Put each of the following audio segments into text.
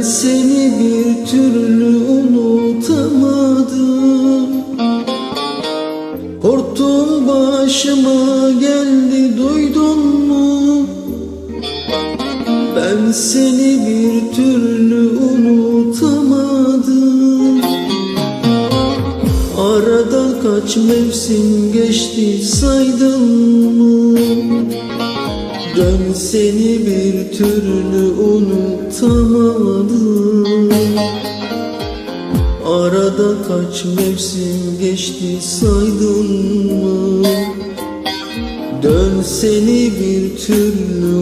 Ben seni bir türlü unutamadım Korktum başıma geldi duydun mu? Ben seni bir türlü unutamadım Aradan kaç mevsim geçti saydın mı? Dön seni bir türlü unutamadım Arada kaç mevsim geçti saydın mı? Dön seni bir türlü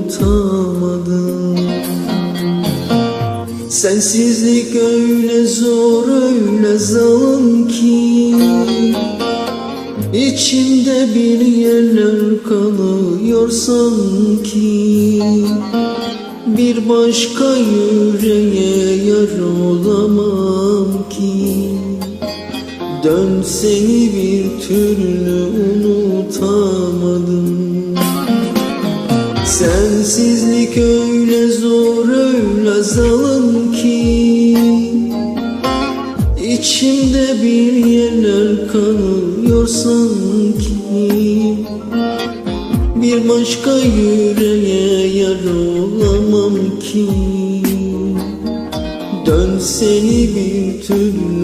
unutamadım Sensizlik öyle zor öyle zalim ki İçimde bir yerler kalıyor sanki. Bir başka yüreğe yar olamam ki. Dön seni bir türlü unutamadım. Sensizlik öyle zor öyle zalim ki. İçimde bir yerler kanıyor sanki Bir başka yüreğe yar olamam ki. Dön seni bir türlü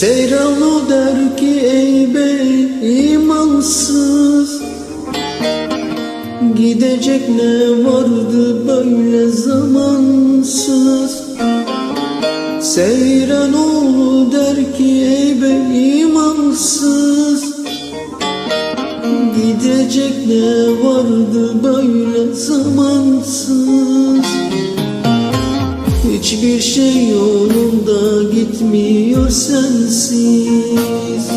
Seyranlı der ki ey bey imansız. Gidecek ne vardı böyle zamansız? Seyranoğlu der ki ey bey imansız. Gidecek ne vardı böyle zamansız Hiçbir şey yolunda gitmiyor sensiz.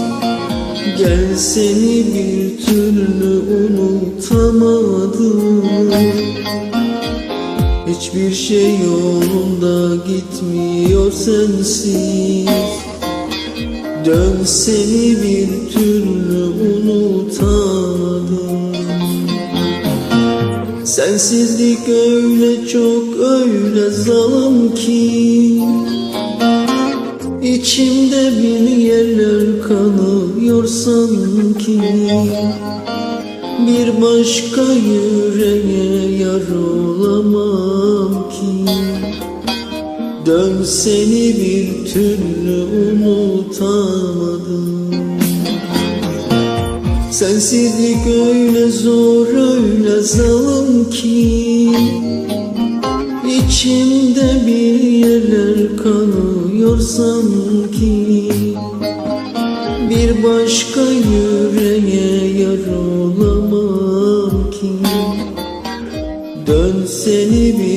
Gel seni bir türlü unutamadım. Hiçbir şey yolunda gitmiyor sensiz. Dön seni bir türlü unutamadım Sensizlik öyle çok öyle zalim ki. İçimde bir yerler kanıyor sanki. Bir başka yüreğe yar olamam ki. Dön seni bir türlü unutamadım Sensizlik öyle zor öyle zalim ki İçimde bir yerler kanıyor sanki Bir başka yüreğe yar olamam ki Dön seni bir